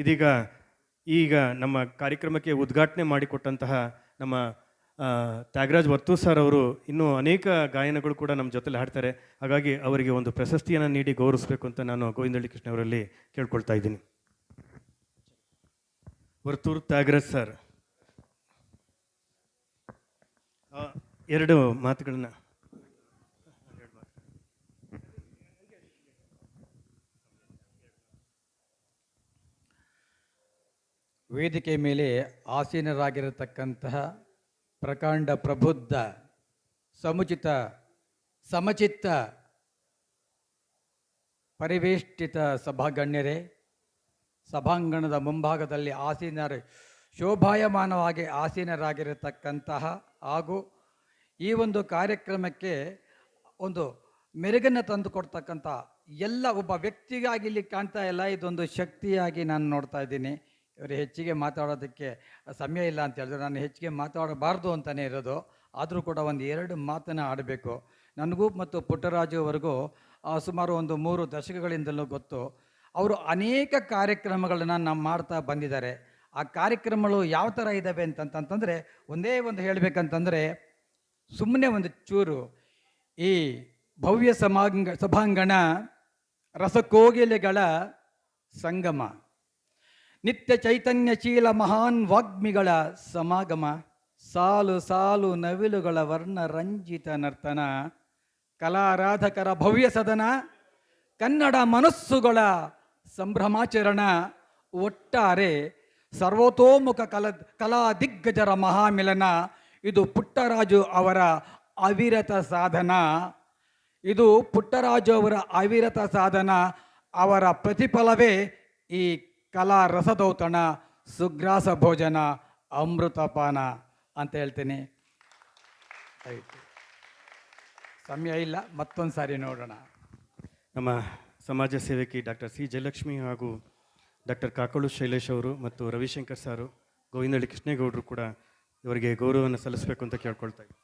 ಇದೀಗ ಈಗ ನಮ್ಮ ಕಾರ್ಯಕ್ರಮಕ್ಕೆ ಉದ್ಘಾಟನೆ ಮಾಡಿಕೊಟ್ಟಂತಹ ನಮ್ಮ ತ್ಯಾಗರಾಜ್ ವರ್ತೂ ಸರ್ ಅವರು ಇನ್ನೂ ಅನೇಕ ಗಾಯನಗಳು ಕೂಡ ನಮ್ಮ ಜೊತೆಲಿ ಹಾಡ್ತಾರೆ. ಹಾಗಾಗಿ ಅವರಿಗೆ ಒಂದು ಪ್ರಶಸ್ತಿಯನ್ನು ನೀಡಿ ಗೌರವಿಸಬೇಕು ಅಂತ ನಾನು ಗೋವಿಂದಳ್ಳಿ ಕೃಷ್ಣ ಅವರಲ್ಲಿ ಕೇಳ್ಕೊಳ್ತಾ ಇದ್ದೀನಿ. ವರ್ತೂರ್ ತ್ಯಾಗರಾಜ್ ಸರ್ ಎರಡು ಮಾತುಗಳನ್ನ ವೇದಿಕೆ ಮೇಲೆ ಆಸೀನರಾಗಿರತಕ್ಕಂತಹ ಪ್ರಕಾಂಡ ಪ್ರಬುದ್ಧ, ಸಮುಚಿತ, ಸಮಚಿತ್ತ ಪರಿವೇಷ್ಟಿತ ಸಭಾಗಣ್ಯರೇ, ಸಭಾಂಗಣದ ಮುಂಭಾಗದಲ್ಲಿ ಆಸೀನರ, ಶೋಭಾಯಮಾನವಾಗಿ ಆಸೀನರಾಗಿರತಕ್ಕಂತಹ ಹಾಗೂ ಈ ಒಂದು ಕಾರ್ಯಕ್ರಮಕ್ಕೆ ಒಂದು ಮೆರುಗನ್ನು ತಂದು ಕೊಡ್ತಕ್ಕಂಥ ಎಲ್ಲ ಒಬ್ಬ ವ್ಯಕ್ತಿಗಾಗಿ ಇಲ್ಲಿ ಕಾಣ್ತಾ ಇಲ್ಲ. ಇದೊಂದು ಶಕ್ತಿಯಾಗಿ ನಾನು ನೋಡ್ತಾ ಇದ್ದೀನಿ. ಇವರು ಹೆಚ್ಚಿಗೆ ಮಾತಾಡೋದಕ್ಕೆ ಸಮಯ ಇಲ್ಲ ಅಂತ ಹೇಳಿದ್ರು. ನಾನು ಹೆಚ್ಚಿಗೆ ಮಾತಾಡಬಾರ್ದು ಅಂತಲೇ ಇರೋದು. ಆದರೂ ಕೂಡ ಒಂದು ಎರಡು ಮಾತನ್ನು ಆಡಬೇಕು. ನನಗೂ ಮತ್ತು ಪುಟ್ಟರಾಜು ಅವರಿಗೂ ಸುಮಾರು ಒಂದು ಮೂರು ದಶಕಗಳಿಂದಲೂ ಗೊತ್ತು, ಅವರು ಅನೇಕ ಕಾರ್ಯಕ್ರಮಗಳನ್ನು ನಾವು ಮಾಡ್ತಾ ಬಂದಿದ್ದಾರೆ. ಆ ಕಾರ್ಯಕ್ರಮಗಳು ಯಾವ ಥರ ಇದ್ದಾವೆ ಅಂತಂತಂದರೆ, ಒಂದೇ ಒಂದು ಹೇಳಬೇಕಂತಂದರೆ ಸುಮ್ಮನೆ ಒಂದು ಚೂರು, ಈ ಭವ್ಯ ಸಮಾಂಗ, ಸಭಾಂಗಣ, ರಸಕೋಗಿಲೆಗಳ ಸಂಗಮ. ನಿತ್ಯ ಚೈತನ್ಯಶೀಲ ಮಹಾನ್ ವಾಗ್ಮಿಗಳ ಸಮಾಗಮ, ಸಾಲು ಸಾಲು ನವಿಲುಗಳ ವರ್ಣ ರಂಜಿತ ನರ್ತನ, ಕಲಾರಾಧಕರ ಭವ್ಯ ಸದನ, ಕನ್ನಡ ಮನಸ್ಸುಗಳ ಸಂಭ್ರಮಾಚರಣ, ಒಟ್ಟಾರೆ ಸರ್ವತೋಮುಖ ಕಲ ಕಲಾ ದಿಗ್ಗಜರ ಮಹಾಮಿಲನ, ಇದು ಪುಟ್ಟರಾಜು ಅವರ ಅವಿರತ ಸಾಧನ. ಇದು ಪುಟ್ಟರಾಜು ಅವರ ಅವಿರತ ಸಾಧನ, ಅವರ ಪ್ರತಿಫಲವೇ ಈ ಕಲಾ ರಸದೌತಣ, ಸುಗ್ರಾಸ ಭೋಜನ, ಅಮೃತಪಾನ ಅಂತ ಹೇಳ್ತೀನಿ. ಆಯಿತು. ಸಮಯ ಇಲ್ಲ, ಮತ್ತೊಂದು ಸಾರಿ ನೋಡೋಣ. ನಮ್ಮ ಸಮಾಜ ಸೇವಕಿ ಡಾಕ್ಟರ್ ಸಿ ಜಯಲಕ್ಷ್ಮಿ ಹಾಗೂ ಡಾಕ್ಟರ್ ಕಾಕಳು ಶೈಲೇಶ್ ಅವರು ಮತ್ತು ರವಿಶಂಕರ್ ಸಾರು ಗೋವಿಂದಳ್ಳಿ ಕೃಷ್ಣೇಗೌಡರು ಕೂಡ ಇವರಿಗೆ ಗೌರವವನ್ನು ಸಲ್ಲಿಸಬೇಕು ಅಂತ ಕೇಳ್ಕೊಳ್ತಾ ಇದ್ದೀನಿ